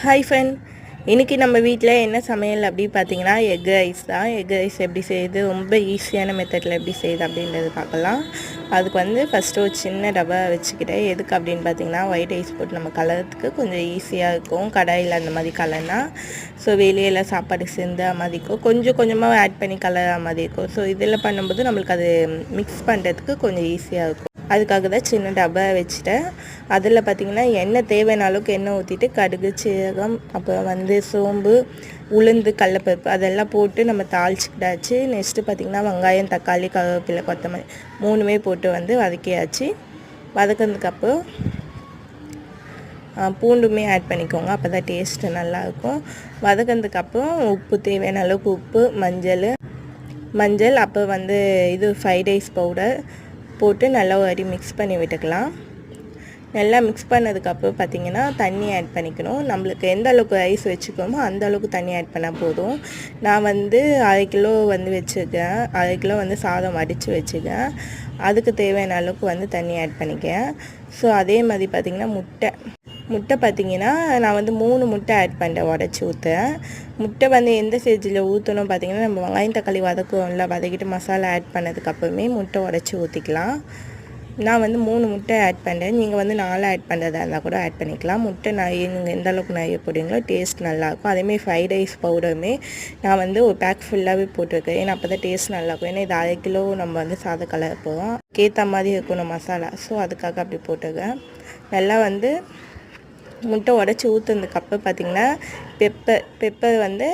Hi friend இன்றைக்கி நம்ம வீட்டில் என்ன சமையல் அப்படின்னு பார்த்தீங்கன்னா எக் ரைஸ் தான். எக் ரைஸ் எப்படி செய்யுது? ரொம்ப ஈஸியான மெத்தடில் எப்படி செய்யுது அப்படின்றது பார்க்கலாம். அதுக்கு வந்து ஃபஸ்ட்டு ஒரு சின்ன டப்பா வச்சுக்கிட்டேன். எதுக்கு அப்படின்னு பார்த்தீங்கன்னா ஒயிட் ரைஸ் போட்டு நம்ம கலரத்துக்கு கொஞ்சம் ஈஸியாக இருக்கும். கடாயில் அந்த மாதிரி கலர்னா. ஸோ வெளியில் சாப்பாடு சேர்ந்து மாதிரி இருக்கும். கொஞ்சம் கொஞ்சமாக ஆட் பண்ணி கலர் மாதிரி இருக்கும். ஸோ இதில் பண்ணும்போது நம்மளுக்கு அது மிக்ஸ் பண்ணுறதுக்கு கொஞ்சம் ஈஸியாக இருக்கும். அதுக்காக தான் சின்ன டப்பா வச்சுட்டேன். அதில் பார்த்திங்கன்னா எண்ணெய் தேவையான அளவுக்கு எண்ணெய் ஊற்றிட்டு கடுகு சீரகம் அப்புறம் வந்து சோம்பு உளுந்து கடலப்பருப்பு அதெல்லாம் போட்டு நம்ம தாளிச்சுக்கிட்டாச்சு. நெக்ஸ்ட்டு பார்த்திங்கன்னா வெங்காயம் தக்காளி கருவேப்பிலை கொத்தமல்லி மூணுமே போட்டு வந்து வதக்கியாச்சு. வதக்கினதுக்கப்புறம் பூண்டுமே ஆட் பண்ணிக்கோங்க. அப்போ தான் டேஸ்ட்டு நல்லாயிருக்கும் வதக்கினதுக்கப்புறம் உப்பு தேவையான அளவுக்கு உப்பு மஞ்சள் மஞ்சள் அப்போ வந்து இது ஃப்ரைட் ரைஸ் பவுடர் போட்டு நல்லா ஒரு மிக்ஸ் பண்ணி விட்டுக்கலாம். நல்லா மிக்ஸ் பண்ணதுக்கப்புறம் பார்த்திங்கன்னா தண்ணி ஆட் பண்ணிக்கணும். நம்மளுக்கு எந்த அளவுக்கு ரைஸ் வச்சுக்கோமோ அந்த அளவுக்கு தண்ணி ஆட் பண்ணால் போதும். நான் வந்து அரை கிலோ வந்து வச்சுருக்கேன். அரை கிலோ வந்து சாதம் அடித்து வச்சுக்கேன் அதுக்கு தேவையான அளவுக்கு வந்து தண்ணி ஆட் பண்ணிக்கேன். ஸோ அதே மாதிரி பார்த்திங்கன்னா முட்டை. முட்டை பார்த்திங்கன்னா நான் வந்து மூணு முட்டை ஆட் பண்ணிட்டேன் உடச்சி ஊற்றுறேன் முட்டை வந்து எந்த ஸ்டேஜில் ஊற்றணும் பார்த்திங்கன்னா நம்ம வெங்காயம் தக்காளி வதக்குவோம்ல வதக்கிட்டு மசாலா ஆட் பண்ணதுக்கப்புறமே முட்டை உடச்சி ஊற்றிக்கலாம் நான் வந்து மூணு முட்டை ஆட் பண்ணுறேன் நீங்கள் வந்து நாலு ஆட் பண்ணுறதா இருந்தால் கூட ஆட் பண்ணிக்கலாம். முட்டை நிறைய நீங்கள் எந்த அளவுக்கு நிறைய போடுறீங்களோ டேஸ்ட் நல்லாயிருக்கும். அதேமாதிரி ஃப்ரைட் ரைஸ் பவுடருமே நான் வந்து ஒரு பேக் ஃபுல்லாகவே போட்டிருக்கேன். ஏன்னா அப்போ தான் டேஸ்ட் நல்லாயிருக்கும். ஏன்னா இது அரை கிலோ நம்ம வந்து சாத கலர் போவோம் கேத்த மாதிரி இருக்கணும் மசாலா. ஸோ அதுக்காக அப்படி போட்டிருக்கேன். நல்லா வந்து முட்டை உடச்சி ஊற்றுனதுக்கப்புறம் பார்த்திங்கன்னா பெப்பர் பெப்பர் வந்து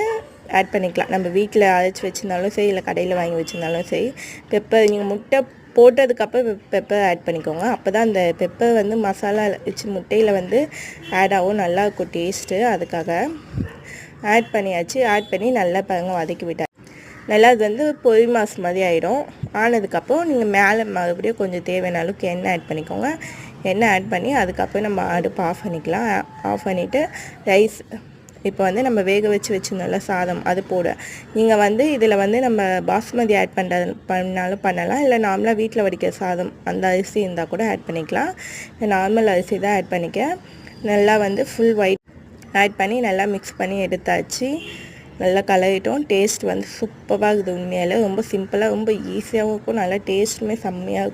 ஆட் பண்ணிக்கலாம். நம்ம வீட்டில் அரைச்சி வச்சுருந்தாலும் சரி இல்லை கடையில் வாங்கி வச்சுருந்தாலும் சரி பெப்பர் நீங்கள் முட்டை போட்டதுக்கப்புறம் பெப்பர் ஆட் பண்ணிக்கோங்க. அப்போ தான் அந்த பெப்பர் வந்து மசாலா வச்சு முட்டையில் வந்து ஆட் ஆகும். நல்லாயிருக்கும் டேஸ்ட்டு அதுக்காக ஆட் பண்ணியாச்சு. ஆட் பண்ணி நல்லா பாருங்க வதக்கி விட்டார் நல்லா அது வந்து பொரி மாஸ் மாதிரி ஆகிடும் ஆனதுக்கப்புறம் நீங்கள் மேலே மறுபடியும் கொஞ்சம் தேவையான அளவுக்கு எண்ணெய் ஆட் பண்ணிக்கோங்க. எண்ணெய் ஆட் பண்ணி அதுக்கப்புறம் நம்ம அடுப்பு ஆஃப் பண்ணிக்கலாம். ஆஃப் பண்ணிவிட்டு ரைஸ் இப்போ வந்து நம்ம வேக வச்சு வச்சுருந்தோம்ல சாதம் அது போட. நீங்கள் வந்து இதில் வந்து நம்ம பாஸ்மதி ஆட் பண்ணுறது பண்ணாலும் பண்ணலாம். இல்லை நார்மலாக வீட்டில் வடிக்கிற சாதம் அந்த அரிசி இருந்தால் கூட ஆட் பண்ணிக்கலாம். நார்மல் அரிசி தான் ஆட் பண்ணிக்க. நல்லா வந்து ஃபுல் ஒயிட் ஆட் பண்ணி நல்லா மிக்ஸ் பண்ணி எடுத்தாச்சு. நல்லா கலரிட்டோம் டேஸ்ட் வந்து சூப்பராக இருக்குது உண்மையால். ரொம்ப சிம்பிளாக ரொம்ப ஈஸியாகவும் இருக்கும். நல்லா டேஸ்ட்டுமே செம்மையாக இருக்கும்